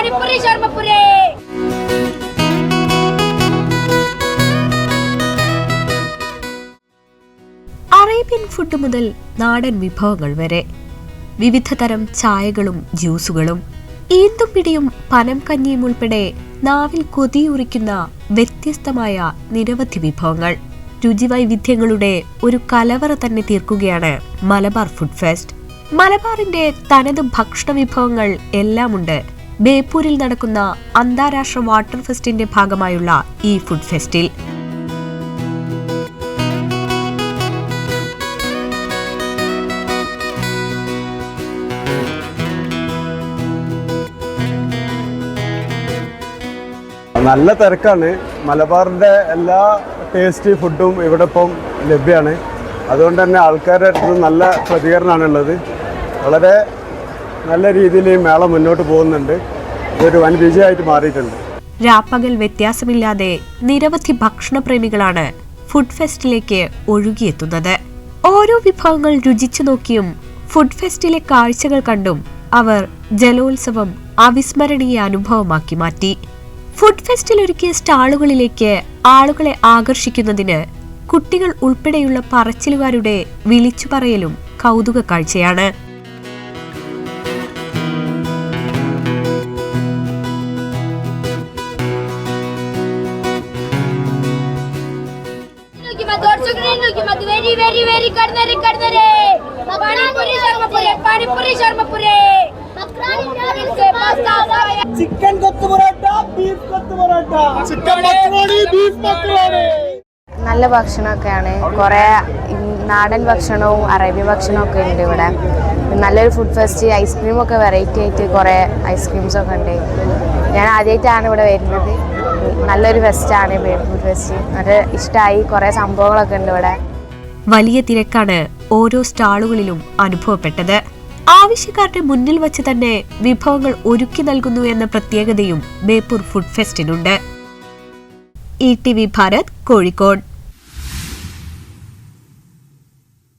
Panipuri ശർമ്മപുരേ Arabian food മുതൽ നാടൻ വിഭവങ്ങൾ വരെ. വിവിധ തരം ചായകളും ജ്യൂസുകളും ഈന്തും പിടിയും പനം കഞ്ഞിയും ഉൾപ്പെടെ നാവിൽ കൊതിയുറിക്കുന്ന വ്യത്യസ്തമായ നിരവധി വിഭവങ്ങൾ. രുചിവൈവിധ്യങ്ങളുടെ ഒരു കലവറ തന്നെ തീർക്കുകയാണ് മലബാർ ഫുഡ് ഫെസ്റ്റ്. മലബാറിന്റെ തനത് ഭക്ഷണ വിഭവങ്ങൾ എല്ലാമുണ്ട്. ബേപ്പൂരിൽ നടക്കുന്ന അന്താരാഷ്ട്ര വാട്ടർ ഫെസ്റ്റിന്റെ ഭാഗമായുള്ള ഈ ഫുഡ് ഫെസ്റ്റിൽ. നല്ല തിരക്കാണ്. മലബാറിന്റെ എല്ലാ ടേസ്റ്റി ഫുഡും ഇവിടെ ഇപ്പം ലഭ്യമാണ് അതുകൊണ്ട് തന്നെ ആൾക്കാരുടെ അടുത്ത് നല്ല പ്രതികരണമാണ് ഉള്ളത് വളരെ നല്ല രീതിയിൽ മേള മുന്നോട്ട് പോകുന്നുണ്ട്. ഇതൊരു വൻ വിജയമായിട്ട് മാറിയിട്ടുണ്ട്. രാപ്പകൽ വ്യത്യാസമില്ലാതെ നിരവധി ഭക്ഷണപ്രേമികളാണ് ഫുഡ് ഫെസ്റ്റിലേക്ക് ഒഴുകിയെത്തുന്നത്. ഓരോ വിഭവങ്ങൾ രുചിച്ചു നോക്കിയും ഫുഡ് ഫെസ്റ്റിലെ കാഴ്ചകൾ കണ്ടും അവർ ജലോത്സവം അവിസ്മരണീയ അനുഭവമാക്കി മാറ്റി. ഫുഡ് ഫെസ്റ്റിൽ ഒരുക്കിയ സ്റ്റാളുകളിലേക്ക് ആളുകളെ ആകർഷിക്കുന്നതിന് കുട്ടികൾ ഉൾപ്പെടെയുള്ള പറച്ചിലുകാരുടെ വിളിച്ചുപറയലും കൗതുക കാഴ്ചയാണ് किंवा दोडशे ग्रेन किंवा व्हेरी व्हेरी व्हेरी करणारे करणारे पाणीपुरी शर्मपुरे panipuri शर्मपुरे chicken kottu paratha beef kottu paratha chicken मक्रोडी beef मक्रोडी നല്ല ഭക്ഷണമൊക്കെയാണ്. കുറേ നാടൻ ഭക്ഷണവും അറേബ്യൻ ഭക്ഷണവും ഒക്കെ ഉണ്ട് ഇവിടെ. നല്ലൊരു ഫുഡ് ഫെസ്റ്റ് ഐസ്ക്രീമൊക്കെ വെറൈറ്റി ആയിട്ട് കുറേ ഐസ്ക്രീംസ് ഒക്കെ ഉണ്ട്. ഞാൻ ആദ്യമായിട്ടാണ് ഇവിടെ വരുന്നത്. നല്ലൊരു ഫെസ്റ്റാണ് ഫുഡ് ഫെസ്റ്റ് നല്ല ഇഷ്ടമായി കുറേ സംഭവങ്ങളൊക്കെ ഉണ്ട് ഇവിടെ. വലിയ തിരക്കാണ് ഓരോ സ്റ്റാളുകളിലും അനുഭവപ്പെട്ടത്. ആവശ്യക്കാരുടെ മുന്നിൽ വച്ച് തന്നെ വിഭവങ്ങൾ ഒരുക്കി നൽകുന്നു എന്ന പ്രത്യേകതയും Beypore food ഫെസ്റ്റിനുണ്ട് E T V Bharat Kozhikode.